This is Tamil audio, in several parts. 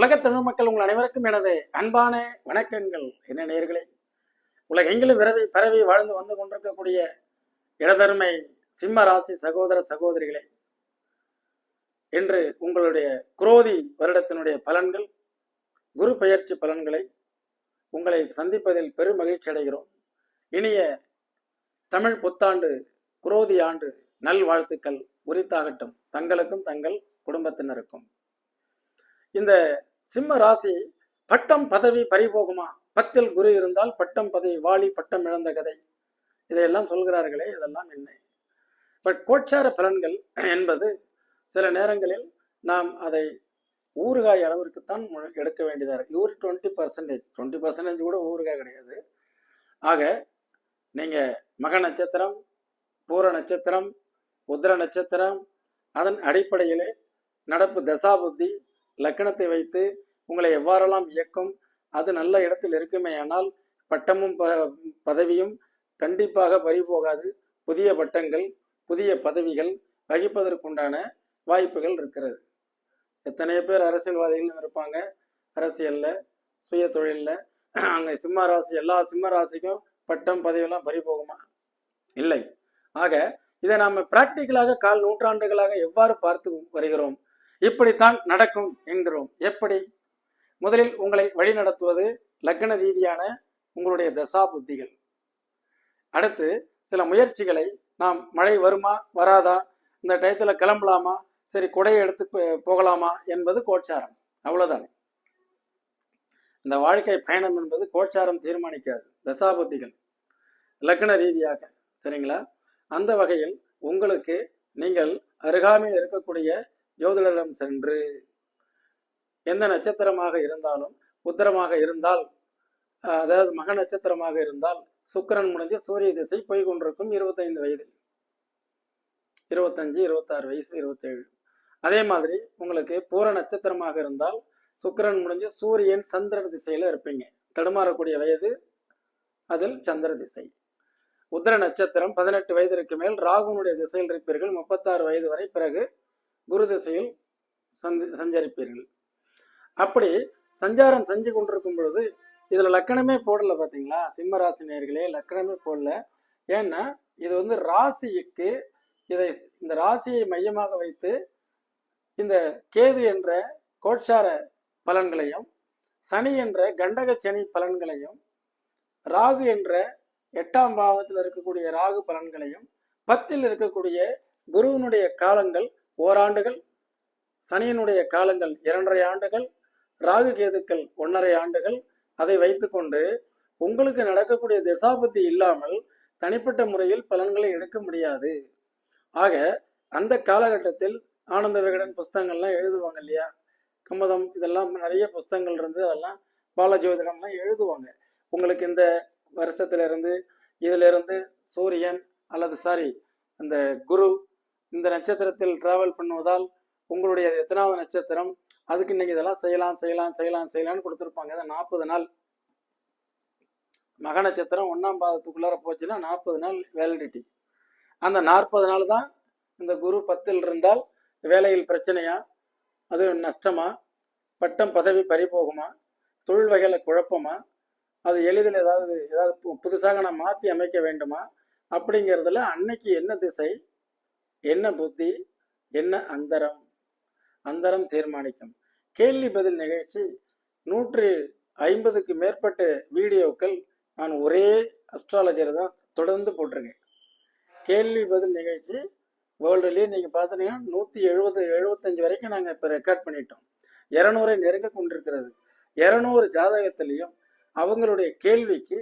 உலகத் தமிழ் மக்கள் உங்கள் அனைவருக்கும் எனது அன்பான வணக்கங்கள். என்ன நேர்களே உலகெங்கிலும் விரவி பரவி வாழ்ந்து வந்து கொண்டிருக்கக்கூடிய இடதருமை சிம்ம ராசி சகோதர சகோதரிகளே இன்று உங்களுடைய குரோதி வருடத்தினுடைய பலன்கள் குரு பெயர்ச்சி பலன்களை உங்களை சந்திப்பதில் பெரும் மகிழ்ச்சி அடைகிறோம். இனிய தமிழ் புத்தாண்டு குரோதி ஆண்டு நல்வாழ்த்துக்கள் உரித்தாகட்டும். தங்களுக்கும் தங்கள் குடும்பத்தினருக்கும். இந்த சிம்ம ராசி பட்டம் பதவி பறிபோகுமா? பத்தில் குரு இருந்தால் பட்டம் பதவி வாளி பட்டம் இழந்த கதை. இதையெல்லாம் சொல்கிறார்களே இதெல்லாம் என்ன? பட் கோச்சார பலன்கள் என்பது சில நேரங்களில் நாம் அதை ஊறுகாய் அளவிற்குத்தான் எடுக்க வேண்டியதாக இருக்கு. இவர் டுவெண்ட்டி பர்சன்டேஜ் டுவெண்ட்டி பர்சன்டேஜ் கூட ஊறுகாய் கிடையாது. ஆக நீங்கள் மக நட்சத்திரம் பூர நட்சத்திரம் உத்திர நட்சத்திரம் அதன் அடிப்படையிலே நடப்பு தசாபுத்தி லக்கணத்தை வைத்து உங்களை எவ்வாறெல்லாம் இயக்கும் அது நல்ல இடத்தில் இருக்குமே ஆனால் பட்டமும் ப பதவியும் கண்டிப்பாக பறிபோகாது புதிய பட்டங்கள் புதிய பதவிகள் வகிப்பதற்குண்டான வாய்ப்புகள் இருக்கிறது. எத்தனையோ பேர் அரசியல்வாதிகளும் இருப்பாங்க. அரசியலில் சுய தொழிலில். அங்கே சிம்ம ராசி எல்லா சிம்ம ராசிக்கும் பட்டம் பதவியெல்லாம் பறிபோகுமா இல்லை. ஆக இதை நாம் பிராக்டிக்கலாக கால் நூற்றாண்டுகளாக எவ்வாறு பார்த்து வருகிறோம்? இப்படித்தான் நடக்கும் என்கிறோம். எப்படி? முதலில் உங்களை வழிநடத்துவது லக்ன ரீதியான உங்களுடைய தசா புத்திகள். அடுத்து சில முயற்சிகளை நாம் மழை வருமா வராதா இந்த டயத்துல கிளம்பலாமா சரி குடையை எடுத்து போகலாமா என்பது கோச்சாரம். அவ்வளவுதான். இந்த வாழ்க்கை பயணம் என்பது கோச்சாரம் தீர்மானிக்காது. தசாபுத்திகள் லக்ன ரீதியாக. சரிங்களா? அந்த வகையில் உங்களுக்கு நீங்கள் அருகாமையில் இருக்கக்கூடிய ஜோதிடரிடம் சென்று எந்த நட்சத்திரமாக இருந்தாலும் உத்தரமாக இருந்தால் அதாவது மக நட்சத்திரமாக இருந்தால் சுக்கிரன் முடிஞ்சு சூரிய திசை போய் கொண்டிருக்கும் இருபத்தைந்து வயதில் இருபத்தஞ்சு இருபத்தாறு வயசு இருபத்தேழு. அதே மாதிரி உங்களுக்கு பூர நட்சத்திரமாக இருந்தால் சுக்கிரன் முடிஞ்சு சூரியன் சந்திர திசையில் இருப்பீங்க. தடுமாறக்கூடிய வயது அதில் சந்திர திசை. உத்தர நட்சத்திரம் பதினெட்டு வயதிற்கு மேல் ராகுனுடைய திசையில் இருப்பீர்கள். முப்பத்தாறு வயது வரை பிறகு குரு திசையில் சந்தி சஞ்சரிப்பீர்கள். அப்படி சஞ்சாரம் செஞ்சு கொண்டிருக்கும் பொழுது இதில் லக்கணமே போடல பார்த்தீங்களா சிம்ம ராசி லக்கணமே போடல. ஏன்னா இது வந்து ராசிக்கு இதை இந்த ராசியை மையமாக வைத்து இந்த கேது என்ற கோட்சார பலன்களையும் சனி என்ற கண்டக சனி பலன்களையும் ராகு என்ற எட்டாம் பாவத்தில் இருக்கக்கூடிய ராகு பலன்களையும் பத்தில் இருக்கக்கூடிய குருவினுடைய காலங்கள் ஓராண்டுகள் சனியினுடைய காலங்கள் இரண்டரை ஆண்டுகள் ராகு கேதுக்கள் ஒன்றரை ஆண்டுகள். அதை வைத்துக்கொண்டு உங்களுக்கு நடக்கக்கூடிய திசாபுத்தி இல்லாமல் தனிப்பட்ட முறையில் பலன்களை எடுக்க முடியாது. ஆக அந்த காலகட்டத்தில் ஆனந்த விகடன் புஸ்தகங்கள்லாம் எழுதுவாங்க இல்லையா? கம்மதம் இதெல்லாம் நிறைய புஸ்தகங்கள் இருந்து அதெல்லாம் பாலஜோதிடம்லாம் எழுதுவாங்க. உங்களுக்கு இந்த வருஷத்துல இருந்து இதுல இருந்து சூரியன் அல்லது சாரி அந்த குரு இந்த நட்சத்திரத்தில் டிராவல் பண்ணுவதால் உங்களுடைய எத்தனாவது நட்சத்திரம் அதுக்கு இன்னைக்கு இதெல்லாம் செய்யலாம் செய்யலாம் செய்யலாம் செய்யலாம்னு கொடுத்துருப்பாங்க. இதை நாற்பது நாள். மக நட்சத்திரம் ஒன்றாம் பாதத்துக்குள்ளார போச்சுன்னா நாற்பது நாள் வேலிடிட்டி அந்த நாற்பது நாள் தான் இந்த குரு பத்தில் இருந்தால் வேலையில் பிரச்சனையா? அது நஷ்டமா? பட்டம் பதவி பறிபோகுமா? தொழில் வகையில் குழப்பமா? அது எளிதில் ஏதாவது ஏதாவது புதுசாக நான் மாற்றி அமைக்க வேண்டுமா? அப்படிங்கிறதுல அன்னைக்கு என்ன திசை? என்ன புத்தி என்ன அந்தரம்? அந்தரம் தீர்மானிக்கும். கேள்வி பதில் நிகழ்ச்சி. நூற்று ஐம்பதுக்கு மேற்பட்ட வீடியோக்கள் நான் ஒரே அஸ்ட்ராலஜர் தான் தொடர்ந்து போட்டிருக்கேன். கேள்வி பதில் நிகழ்ச்சி வேர்ல்டுலேயே நீங்கள் பார்த்தீங்கன்னா நூற்றி எழுபது எழுபத்தஞ்சு வரைக்கும் நாங்கள் இப்போ ரெக்கார்ட் பண்ணிட்டோம். இரநூறை நெருங்க கொண்டிருக்கிறது. இரநூறு ஜாதகத்திலையும் அவங்களுடைய கேள்விக்கு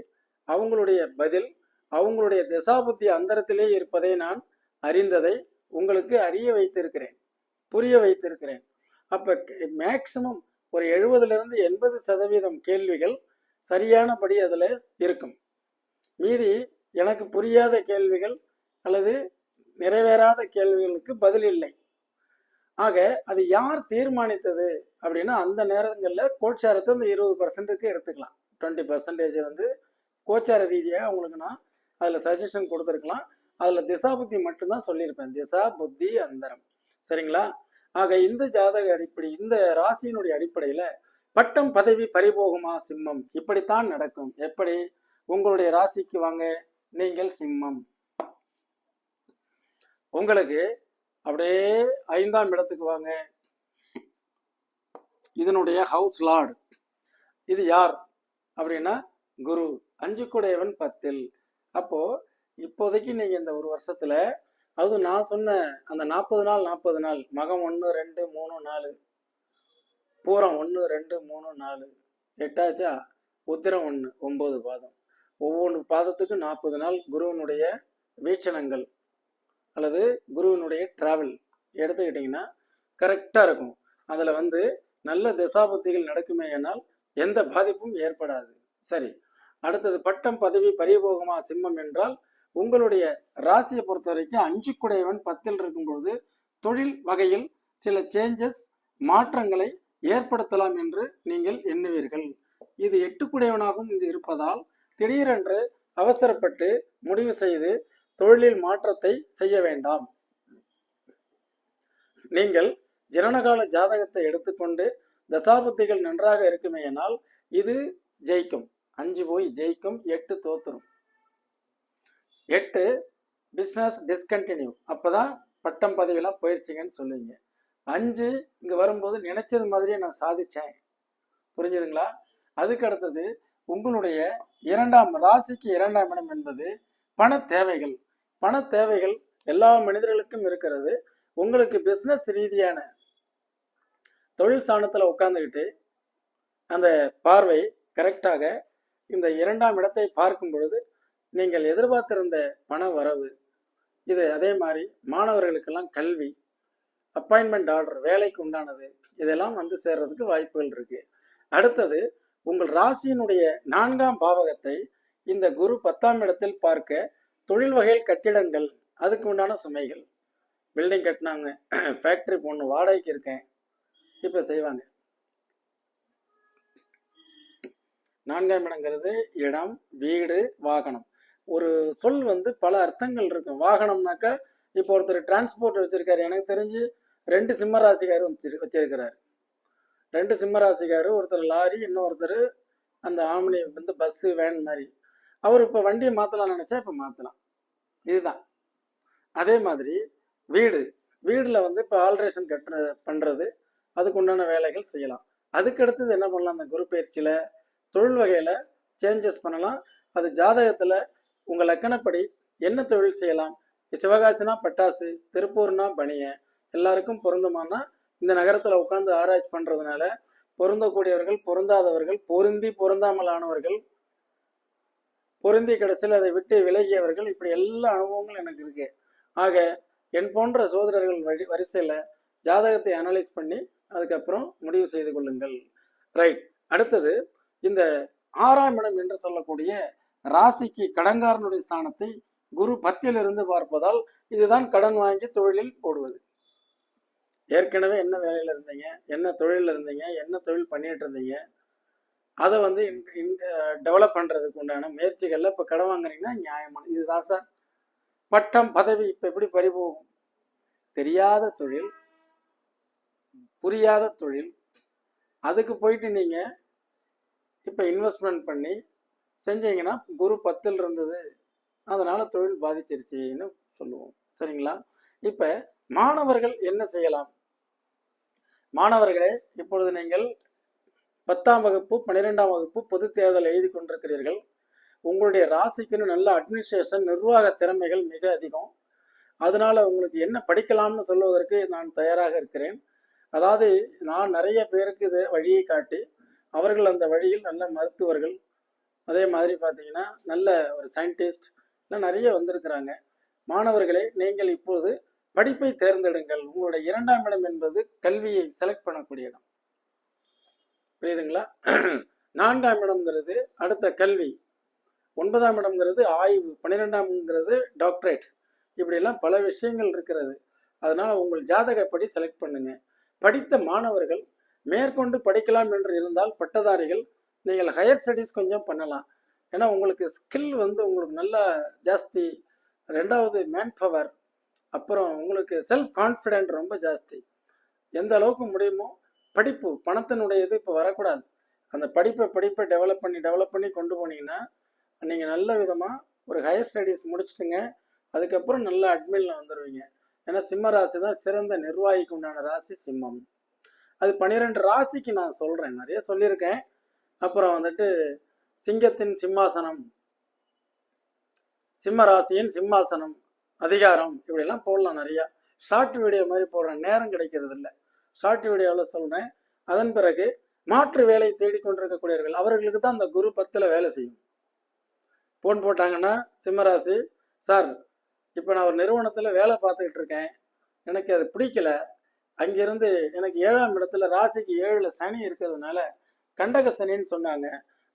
அவங்களுடைய பதில் அவங்களுடைய திசாபுத்தி அந்தரத்திலே இருப்பதை நான் அறிந்ததை உங்களுக்கு அறிய வைத்திருக்கிறேன் புரிய வைத்திருக்கிறேன். அப்போ மேக்சிமம் ஒரு எழுபதுலேருந்து எண்பது சதவீதம் கேள்விகள் சரியானபடி அதில் இருக்கும். மீதி எனக்கு புரியாத கேள்விகள் அல்லது நிறைவேறாத கேள்விகளுக்கு பதில் இல்லை. ஆக அது யார் தீர்மானித்தது அப்படின்னா அந்த நேரங்களில் கோச்சாரத்தை இந்த இருபது பர்சன்ட்டுக்கு எடுத்துக்கலாம். டுவெண்ட்டி பர்சன்டேஜ் வந்து கோச்சார ரீதியாக உங்களுக்கு நான் அதில் சஜஷன் கொடுத்துருக்கலாம். அதில் திசா புத்தி மட்டும்தான் சொல்லியிருப்பேன். திசா புத்தி அந்தரம். சரிங்களா? ஆக இந்த ஜாதக அடிப்படை இந்த ராசியினுடைய அடிப்படையில் பட்டம் பதவி பறிபோகுமா சிம்மம்? இப்படித்தான் நடக்கும். எப்படி? உங்களுடைய ராசிக்கு வாங்க நீங்கள் சிம்மம். உங்களுக்கு அப்படியே ஐந்தாம் இடத்துக்கு வாங்க. இதனுடைய ஹவுஸ் லார்டு இது யார்? அப்படின்னா குரு. அஞ்சு குடையவன் பத்தில். அப்போ இப்போதைக்கு நீங்க இந்த ஒரு வருஷத்துல அது நான் சொன்ன அந்த நாற்பது நாள் நாற்பது நாள் மகம் ஒன்று ரெண்டு மூணு நாலு பூரம் ஒன்று ரெண்டு மூணு நாலு எட்டாச்சா? உத்திரம் ஒன்று ஒன்பது பாதம். ஒவ்வொன்று பாதத்துக்கும் நாற்பது நாள் குருவினுடைய வீட்சணங்கள் அல்லது குருவினுடைய டிராவல் எடுத்துக்கிட்டிங்கன்னா கரெக்டாக இருக்கும். அதில் வந்து நல்ல திசாபுத்திகள் நடக்குமேயானால் எந்த பாதிப்பும் ஏற்படாது. சரி. அடுத்தது பட்டம் பதவி பரிபோகமா சிம்மம் என்றால் உங்களுடைய ராசியை பொறுத்த வரைக்கும் அஞ்சு குடையவன் பத்தில் இருக்கும்பொழுது தொழில் வகையில் சில சேஞ்சஸ் மாற்றங்களை ஏற்படுத்தலாம் என்று நீங்கள் எண்ணுவீர்கள். இது எட்டுக்குடையவனாகவும் இது இருப்பதால் திடீரென்று அவசரப்பட்டு முடிவு செய்து தொழிலில் மாற்றத்தை செய்ய வேண்டாம். நீங்கள் ஜனனகால ஜாதகத்தை எடுத்துக்கொண்டு தசாபுத்திகள் நன்றாக இருக்குமேயானால் இது ஜெயிக்கும். அஞ்சு போய் ஜெயிக்கும் எட்டு தோத்துரும். எட்டு பிஸ்னஸ் டிஸ்கண்டினியூ அப்பதான் பட்டம் பதவியெல்லாம் போயிடுச்சிங்கன்னு சொல்லுவீங்க. அஞ்சு இங்கே வரும்போது நினைச்சது மாதிரியே நான் சாதித்தேன் புரிஞ்சுதுங்களா? அதுக்கு அடுத்தது உங்களுடைய இரண்டாம் ராசிக்கு இரண்டாம் இடம் என்பது பண தேவைகள். பண தேவைகள் எல்லா மனிதர்களுக்கும் இருக்கிறது. உங்களுக்கு பிஸ்னஸ் ரீதியான தொழில் சாணத்தில் உட்காந்துக்கிட்டு அந்த பார்வை கரெக்டாக இந்த இரண்டாம் இடத்தை பார்க்கும் பொழுது நீங்கள் எதிர்பார்த்திருந்த பண வரவு இது அதே மாதிரி மாணவர்களுக்கெல்லாம் கல்வி அப்பாயின்மெண்ட் ஆர்டர் வேலைக்கு உண்டானது இதெல்லாம் வந்து சேர்றதுக்கு வாய்ப்புகள் இருக்கு. அடுத்தது உங்கள் ராசியினுடைய நான்காம் பாவகத்தை இந்த குரு பத்தாம் இடத்தில் பார்க்க தொழில் வகையில் கட்டிடங்கள் அதுக்கு உண்டான சுமைகள். பில்டிங் கட்டினாங்க ஃபேக்ட்ரி பொண்ணு வாடகைக்கு இருக்கேன். இப்போ செய்வாங்க. நான்காம் இடங்கிறது இடம் வீடு வாகனம். ஒரு சொல் வந்து பல அர்த்தங்கள் இருக்கும். வாகனம்னாக்கா இப்போ ஒருத்தர் டிரான்ஸ்போர்ட் வச்சிருக்காரு. எனக்கு தெரிஞ்சு ரெண்டு சிம்ம ராசிக்காரு வச்சிரு வச்சிருக்கிறாரு. ரெண்டு சிம்ம ராசிக்காரு ஒருத்தர் லாரி இன்னொருத்தர் அந்த ஆம்னி வந்து பஸ்ஸு வேன் மாதிரி. அவர் இப்போ வண்டியை மாற்றலாம்னு நினச்சா இப்போ மாற்றலாம் இதுதான். அதே மாதிரி வீடு. வீடில் வந்து இப்போ ஆல்ட்ரேஷன் கட்டுற பண்ணுறது அதுக்கு உண்டான வேலைகள் செய்யலாம். அதுக்கு அடுத்தது என்ன பண்ணலாம்? அந்த குரு பயிற்சியில் தொழில் வகையில் சேஞ்சஸ் பண்ணலாம். அது ஜாதகத்தில் உங்கள் லக்கணப்படி என்ன தொழில் செய்யலாம்? சிவகாசினா பட்டாசு திருப்பூர்னா பனிய எல்லாருக்கும் பொருந்துமானா இந்த நகரத்தில் உட்காந்து ஆராய்ச்சி பண்ணுறதுனால பொருந்தக்கூடியவர்கள் பொருந்தாதவர்கள் பொருந்தி பொருந்தாமலானவர்கள் பொருந்தி கடைசியில் அதை விட்டு விலகியவர்கள் இப்படி எல்லா அனுபவங்களும் எனக்கு இருக்கு. ஆக என் போன்ற சோதரர்கள் வழி வரிசையில் ஜாதகத்தை அனலைஸ் பண்ணி அதுக்கப்புறம் முடிவு செய்து கொள்ளுங்கள். ரைட் அடுத்தது இந்த ஆறாம் இடம் என்று சொல்லக்கூடிய ராசிக்கு கடங்காரனுடைய ஸ்தானத்தை குரு பத்தியிலிருந்து பார்ப்பதால் இதுதான் கடன் வாங்கி தொழிலில் போடுவது ஏற்கனவே என்ன வேலையில் இருந்தீங்க? என்ன தொழிலில் இருந்தீங்க? என்ன தொழில் பண்ணிட்டு இருந்தீங்க? அதை வந்து டெவலப் பண்ணுறதுக்கு உண்டான முயற்சிகளில் இப்போ கடன் வாங்குறீங்கன்னா நியாயமான இதுதான் சார். பட்டம் பதவி இப்போ எப்படி பறிபோகும் தெரியாத தொழில் புரியாத தொழில் அதுக்கு போயிட்டு நீங்கள் இப்போ இன்வெஸ்ட்மெண்ட் பண்ணி செஞ்சீங்கன்னா குரு பத்தில் இருந்தது. அதனால தொழில் பாதிச்சிருச்சுன்னு சொல்லுவோம். சரிங்களா? இப்போ மாணவர்கள் என்ன செய்யலாம்? மாணவர்களே இப்பொழுது நீங்கள் பத்தாம் வகுப்பு பன்னிரெண்டாம் வகுப்பு பொதுத் தேர்தல் எழுதி கொண்டிருக்கிறீர்கள். உங்களுடைய ராசிக்குன்னு நல்ல அட்மினிஸ்ட்ரேஷன் நிர்வாக திறமைகள் மிக அதிகம். அதனால உங்களுக்கு என்ன படிக்கலாம்னு சொல்வதற்கு நான் தயாராக இருக்கிறேன். அதாவது நான் நிறைய பேருக்கு இதை வழியை காட்டி அவர்கள் அந்த வழியில் நல்ல மருத்துவர்கள் அதே மாதிரி பார்த்தீங்கன்னா நல்ல ஒரு சயின்டிஸ்ட் எல்லாம் நிறைய வந்திருக்கிறாங்க. மாணவர்களே நீங்கள் இப்போது படிப்பை தேர்ந்தெடுங்கள். உங்களுடைய இரண்டாம் இடம் என்பது கல்வியை செலக்ட் பண்ணக்கூடிய இடம். புரியுதுங்களா? நான்காம் இடம்ங்கிறது அடுத்த கல்வி. ஒன்பதாம் இடம்ங்கிறது ஆய்வு. பன்னிரெண்டாம்ங்கிறது டாக்டரேட் இப்படியெல்லாம் பல விஷயங்கள் இருக்கிறது. அதனால் உங்கள் ஜாதகப்படி செலக்ட் பண்ணுங்க. படித்த மாணவர்கள் மேற்கொண்டு படிக்கலாம் என்று இருந்தால் பட்டதாரிகள் நீங்கள் ஹையர் ஸ்டடீஸ் கொஞ்சம் பண்ணலாம். ஏன்னா உங்களுக்கு ஸ்கில் வந்து உங்களுக்கு நல்லா ஜாஸ்தி. ரெண்டாவது மேன் பவர் அப்புறம் உங்களுக்கு செல்ஃப் கான்ஃபிடென்ட் ரொம்ப ஜாஸ்தி. எந்த அளவுக்கு முடியுமோ படிப்பு பணத்தினுடைய இது இப்போ வரக்கூடாது. அந்த படிப்பை படிப்பை டெவலப் பண்ணி டெவலப் பண்ணி கொண்டு போனீங்கன்னா நீங்கள் நல்ல விதமாக ஒரு ஹையர் ஸ்டடீஸ் முடிச்சிட்டுங்க. அதுக்கப்புறம் நல்ல அட்மினில் வந்துடுவீங்க ஏன்னா சிம்ம ராசி தான் சிறந்த நிர்வாகிக்கு உண்டான ராசி சிம்மம். அது பன்னிரெண்டு ராசிக்கு நான் சொல்கிறேன் நிறைய சொல்லியிருக்கேன். அப்புறம் வந்துட்டு சிங்கத்தின் சிம்மாசனம் சிம்ம ராசியின் சிம்மாசனம் அதிகாரம் இப்படிலாம் போடலாம் நிறையா. ஷார்ட் வீடியோ மாதிரி போடுற நேரம் கிடைக்கிறது இல்லை. ஷார்ட் வீடியோவில் சொல்கிறேன் அதன் பிறகு மாற்று வேலை தேடிக்கொண்டிருக்கக்கூடியவர்கள் அவர்களுக்கு தான் அந்த குரு பத்தில் வேலை செய்யும். ஃபோன் போட்டாங்கன்னா சிம்மராசி சார் இப்போ நான் ஒரு நிறுவனத்தில் வேலை பார்த்துக்கிட்டு இருக்கேன். எனக்கு அது பிடிக்கல. அங்கிருந்து எனக்கு ஏழாம் இடத்துல ராசிக்கு ஏழில் சனி இருக்கிறதுனால கண்டகசனின்னு சொன்னாங்க.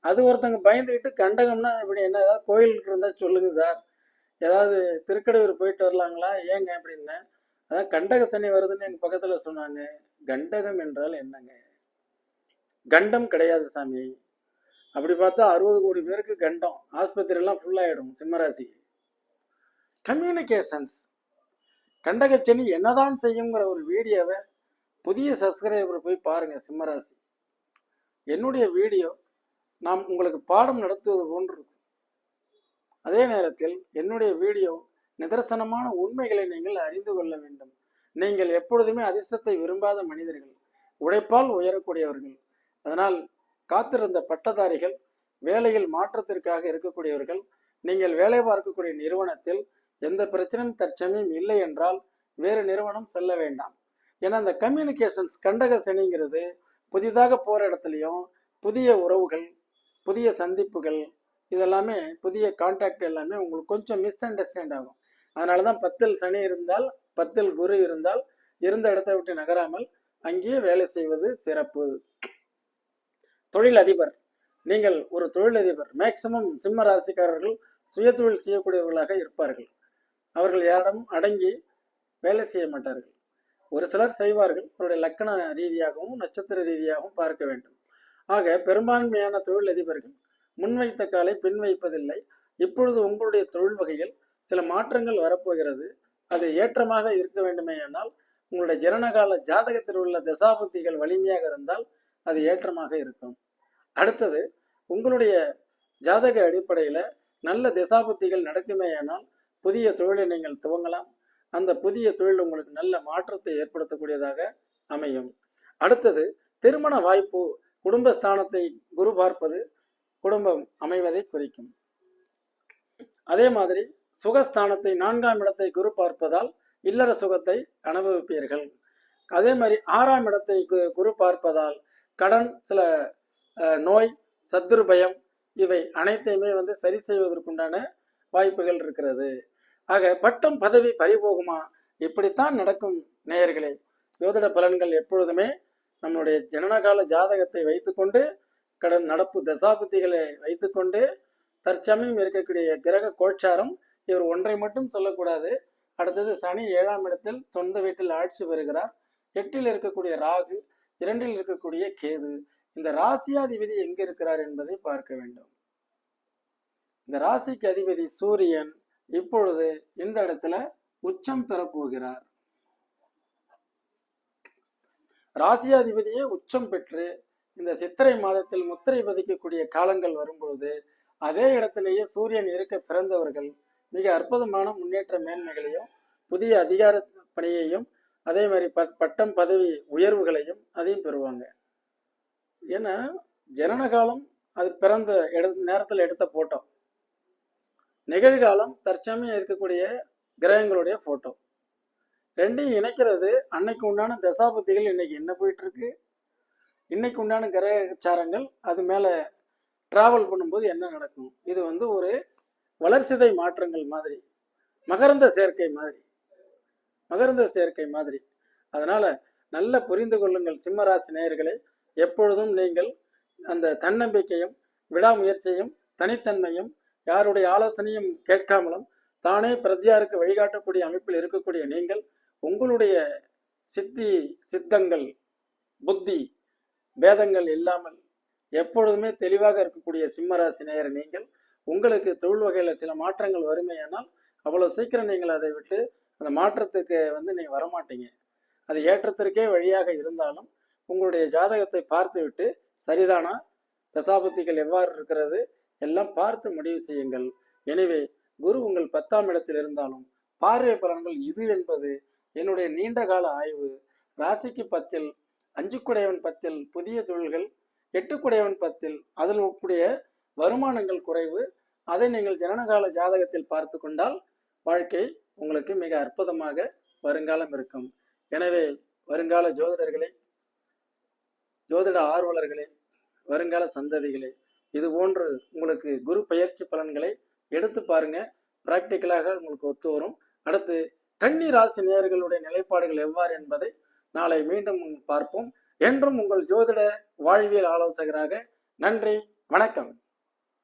அது ஒருத்தங்க பயந்துக்கிட்டு கண்டகம்னா இப்படி என்ன ஏதாவது கோயிலுக்கு இருந்தால் சொல்லுங்க சார். ஏதாவது திருக்கடையூர் போயிட்டு வரலாங்களா? ஏங்க அப்படின்னேன் அதான் கண்டக சனி வருதுன்னு எங்கள் பக்கத்தில் சொன்னாங்க. கண்டகம் என்றால் என்னங்க? கண்டம் கிடையாது சாமி. அப்படி பார்த்தா அறுபது கோடி பேருக்கு கண்டம். ஆஸ்பத்திரியெல்லாம் ஃபுல்லாகிடும் சிம்மராசி. கம்யூனிகேஷன்ஸ் கண்டகச்சனி என்னதான் செய்யுங்கிற ஒரு வீடியோவை புதிய சப்ஸ்கிரைபர் போய் பாருங்கள் சிம்மராசி. என்னுடைய வீடியோ நாம் உங்களுக்கு பாடம் நடத்துவது போன்று இருக்கும். அதே நேரத்தில் என்னுடைய வீடியோ நிதர்சனமான உண்மைகளை நீங்கள் அறிந்து கொள்ள வேண்டும். நீங்கள் எப்பொழுதுமே அதிர்ஷ்டத்தை விரும்பாத மனிதர்கள் உழைப்பால் உயரக்கூடியவர்கள். அதனால் காத்திருந்த பட்டதாரிகள் வேலையில் மாற்றத்திற்காக இருக்கக்கூடியவர்கள் நீங்கள் வேலை பார்க்கக்கூடிய நிறுவனத்தில் எந்த பிரச்சனையும் தற்சமயம் இல்லை என்றால் வேறு நிறுவனம் செல்ல வேண்டாம். ஏன்னா அந்த கம்யூனிகேஷன்ஸ் கண்டக சனிங்கிறது புதிதாக போகிற இடத்துலையும் புதிய உறவுகள் புதிய சந்திப்புகள் இதெல்லாமே புதிய கான்டாக்ட் எல்லாமே உங்களுக்கு கொஞ்சம் மிஸ் அண்டர்ஸ்டாண்ட் ஆகும். அதனால தான் பத்தில் சனி இருந்தால் பத்தில் குரு இருந்தால் இருந்த இடத்தை விட்டு நகராமல் அங்கேயே வேலை செய்வது சிறப்பு. தொழில் அதிபர் நீங்கள் ஒரு தொழிலதிபர். மேக்சிமம் சிம்ம ராசிக்காரர்கள் சுய தொழில் செய்யக்கூடியவர்களாக இருப்பார்கள். அவர்கள் யாரும் அடங்கி வேலை செய்ய மாட்டார்கள். ஒரு சிலர் செய்வார்கள் அவருடைய லக்கண ரீதியாகவும் நட்சத்திர ரீதியாகவும் பார்க்க வேண்டும். ஆக பெரும்பான்மையான தொழிலதிபர்கள் முன்வைத்த காலை பின் வைப்பதில்லை. இப்பொழுது உங்களுடைய தொழில் வகையில் சில மாற்றங்கள் வரப்போகிறது. அது ஏற்றமாக இருக்க வேண்டுமே வேண்டுமேயானால் உங்களுடைய ஜனனகால ஜாதகத்தில் உள்ள தசாபுத்திகள் வலிமையாக இருந்தால் அது ஏற்றமாக இருக்கும். அடுத்தது உங்களுடைய ஜாதக அடிப்படையில் நல்ல திசாபுத்திகள் நடக்குமேயானால் புதிய தொழிலை நீங்கள் துவங்கலாம். அந்த புதிய தொழில் உங்களுக்கு நல்ல மாற்றத்தை ஏற்படுத்தக்கூடியதாக அமையும். அடுத்தது திருமண வாய்ப்பு குடும்பஸ்தானத்தை குரு பார்ப்பது குடும்பம் அமைவதை குறிக்கும். அதே மாதிரி சுகஸ்தானத்தை நான்காம் இடத்தை குரு பார்ப்பதால் இல்லற சுகத்தை அனுபவிப்பீர்கள். அதே மாதிரி ஆறாம் இடத்தை கு- குரு பார்ப்பதால் கடன் சில நோய் சத்துரு பயம் இவை அனைத்தையுமே வந்து சரி செய்வதற்குண்டான வாய்ப்புகள் இருக்கிறது. ஆக பட்டம் பதவி பறிபோகுமா? இப்படித்தான் நடக்கும் நேயர்களே. ஜோதிட பலன்கள் எப்பொழுதுமே நம்மளுடைய ஜனனகால ஜாதகத்தை வைத்துக்கொண்டு கடன் நடப்பு தசாபதிகளை வைத்துக்கொண்டு தற்சமயம் இருக்கக்கூடிய கிரக கோட்சாரம் இவர் ஒன்றை மட்டும் சொல்லக்கூடாது. அடுத்தது சனி ஏழாம் இடத்தில் சொந்த வீட்டில் ஆட்சி பெறுகிறார். எட்டில் இருக்கக்கூடிய ராகு இரண்டில் இருக்கக்கூடிய கேது. இந்த ராசியாதிபதி எங்கே இருக்கிறார் என்பதை பார்க்க வேண்டும். இந்த ராசிக்கு அதிபதி சூரியன் இப்பொழுது இந்த இடத்துல உச்சம் பெறப்போகிறார். ராசியாதிபதியே உச்சம் பெற்று இந்த சித்திரை மாதத்தில் முத்திரை பதிக்கக்கூடிய காலங்கள் வரும்பொழுது அதே இடத்திலேயே சூரியன் இருக்க பிறந்தவர்கள் மிக அற்புதமான முன்னேற்ற மேன்மைகளையும் புதிய அதிகார பணியையும் அதே மாதிரி ப- பட்டம் பதவி உயர்வுகளையும் அதையும் பெறுவாங்க. ஏன்னா ஜனனகாலம் அது பிறந்த எடு நேரத்தில் எடுத்த போட்டோம். நிகழ்காலம் தற்சமயம் இருக்கக்கூடிய கிரகங்களுடைய போட்டோ ரெண்டையும் இணைக்கிறது அன்னைக்கு உண்டான தசாபதிகள் இன்னைக்கு என்ன போயிட்டு இருக்கு இன்னைக்கு உண்டான கிரகச்சாரங்கள் அது மேலே டிராவல் பண்ணும்போது என்ன நடக்கும்? இது வந்து ஒரு வளர்சிதை மாற்றங்கள் மாதிரி மகரந்த சேர்க்கை மாதிரி மகரந்த சேர்க்கை மாதிரி. அதனால நல்ல புரிந்து கொள்ளுங்கள் சிம்மராசி நேயர்களே. எப்பொழுதும் நீங்கள் அந்த தன்னம்பிக்கையும் விடாமுயற்சியும் தனித்தன்மையும் யாருடைய ஆலோசனையும் கேட்காமலும் தானே பிரதியாருக்கு வழிகாட்டக்கூடிய அமைப்பில் இருக்கக்கூடிய நீங்கள் உங்களுடைய சித்தி சித்தங்கள் புத்தி பேதங்கள் இல்லாமல் எப்பொழுதுமே தெளிவாக இருக்கக்கூடிய சிம்மராசி நேயர் நீங்கள் உங்களுக்கு தொழில் வகையில் சில மாற்றங்கள் வறுமையானால் அவ்வளோ சீக்கிரம் நீங்கள் அதை விட்டு அந்த மாற்றத்துக்கு வந்து நீங்கள் வரமாட்டீங்க. அது ஏற்றத்திற்கே வழியாக இருந்தாலும் உங்களுடைய ஜாதகத்தை பார்த்துவிட்டு சரிதானா? தசாபத்திகள் எவ்வாறு இருக்கிறது? எல்லாம் பார்த்து முடிவு செய்யுங்கள். எனவே குரு உங்கள் பத்தாம் இடத்தில் இருந்தாலும் பார்வை பலன்கள் இது என்பது என்னுடைய நீண்ட கால ஆய்வு. ராசிக்கு பத்தில் அஞ்சுக்குடையவன் பத்தில் புதிய தொழில்கள் எட்டுக்குடையவன் பத்தில் அதில் கூடிய வருமானங்கள் குறைவு. அதை நீங்கள் ஜனனகால ஜாதகத்தில் பார்த்து கொண்டால் வாழ்க்கை உங்களுக்கு மிக அற்புதமாக வருங்காலம் இருக்கும். எனவே வருங்கால ஜோதிடர்களே ஜோதிட ஆர்வலர்களே வருங்கால சந்ததிகளே இது போன்று உங்களுக்கு குரு பயிற்சி பலன்களை எடுத்து பாருங்க. பிராக்டிக்கலாக உங்களுக்கு ஒத்து வரும். அடுத்து கன்னி ராசி நேயர்களுடைய நிலைப்பாடுகள் எவ்வாறு என்பதை நாளை மீண்டும் பார்ப்போம். என்றும் உங்கள் ஜோதிட வாழ்வியல் ஆலோசகராக நன்றி வணக்கம்.